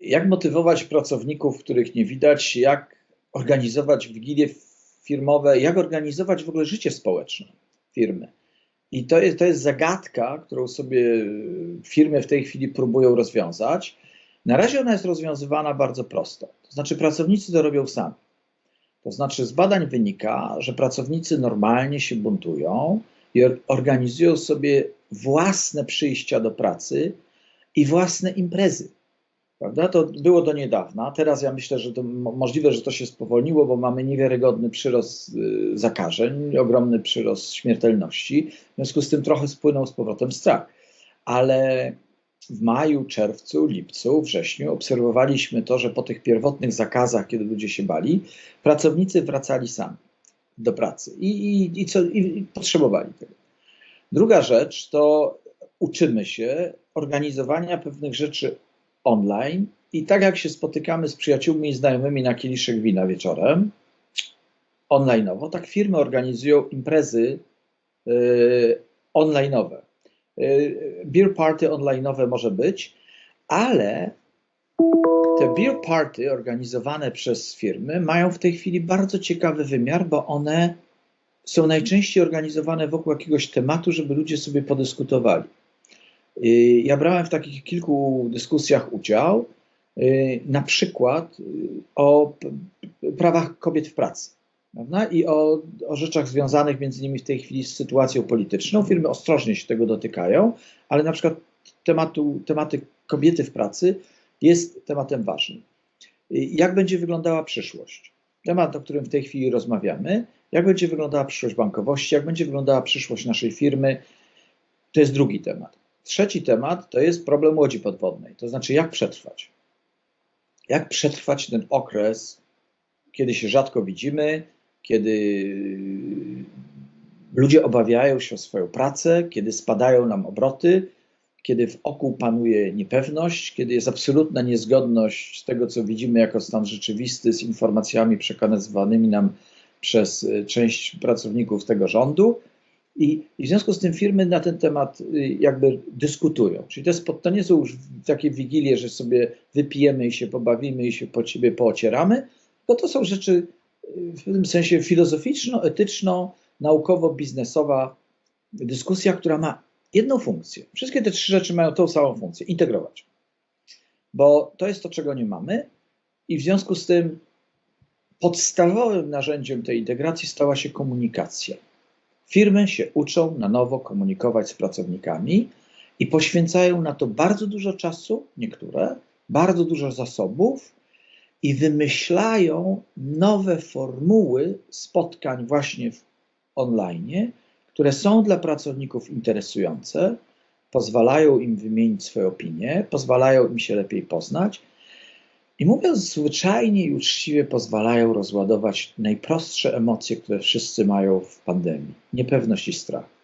jak motywować pracowników, których nie widać, jak organizować wigilie firmowe, jak organizować w ogóle życie społeczne firmy. I to jest, to jest zagadka, którą sobie firmy w tej chwili próbują rozwiązać. Na razie ona jest rozwiązywana bardzo prosto. To znaczy, pracownicy to robią sami. To znaczy, z badań wynika, że pracownicy normalnie się buntują i organizują sobie własne przyjścia do pracy i własne imprezy. Prawda? To było do niedawna. Teraz ja myślę, że to możliwe, że to się spowolniło, bo mamy niewiarygodny przyrost y, zakażeń, ogromny przyrost śmiertelności. W związku z tym trochę spłynął z powrotem strach. Ale w maju, czerwcu, lipcu, wrześniu obserwowaliśmy to, że po tych pierwotnych zakazach, kiedy ludzie się bali, pracownicy wracali sami do pracy i, i, i, co, i potrzebowali tego. Druga rzecz to uczymy się organizowania pewnych rzeczy online i tak jak się spotykamy z przyjaciółmi i znajomymi na kieliszek wina wieczorem, online'owo, tak firmy organizują imprezy yy, online'owe. Yy, beer party online'owe może być, ale te beer party organizowane przez firmy mają w tej chwili bardzo ciekawy wymiar, bo one są najczęściej organizowane wokół jakiegoś tematu, żeby ludzie sobie podyskutowali. Y, ja brałem w takich kilku dyskusjach udział, y, na przykład y, o prawach kobiet w pracy. Prawda? I o, o rzeczach związanych między innymi w tej chwili z sytuacją polityczną. Firmy ostrożnie się tego dotykają, ale na przykład tematu, tematy kobiety w pracy jest tematem ważnym. Jak będzie wyglądała przyszłość? Temat, o którym w tej chwili rozmawiamy, jak będzie wyglądała przyszłość bankowości, jak będzie wyglądała przyszłość naszej firmy, to jest drugi temat. Trzeci temat to jest problem łodzi podwodnej, to znaczy jak przetrwać. Jak przetrwać ten okres, kiedy się rzadko widzimy, kiedy ludzie obawiają się o swoją pracę, kiedy spadają nam obroty, kiedy w oku panuje niepewność, kiedy jest absolutna niezgodność tego, co widzimy jako stan rzeczywisty, z informacjami przekazywanymi nam przez część pracowników tego rządu, i, I, w związku z tym firmy na ten temat y, jakby dyskutują. Czyli to, jest, to nie są już takie wigilie, że sobie wypijemy i się pobawimy i się po ciebie poocieramy, bo to są rzeczy y, w tym sensie filozoficzno-etyczno, naukowo-biznesowa dyskusja, która ma jedną funkcję. Wszystkie te trzy rzeczy mają tą samą funkcję integrować. Bo to jest to, czego nie mamy, i w związku z tym podstawowym narzędziem tej integracji stała się komunikacja. Firmy się uczą na nowo komunikować z pracownikami i poświęcają na to bardzo dużo czasu, niektóre, bardzo dużo zasobów i wymyślają nowe formuły spotkań właśnie w online, które są dla pracowników interesujące, pozwalają im wymienić swoje opinie, pozwalają im się lepiej poznać i mówiąc zwyczajnie i uczciwie, pozwalają rozładować najprostsze emocje, które wszyscy mają w pandemii niepewność i strach.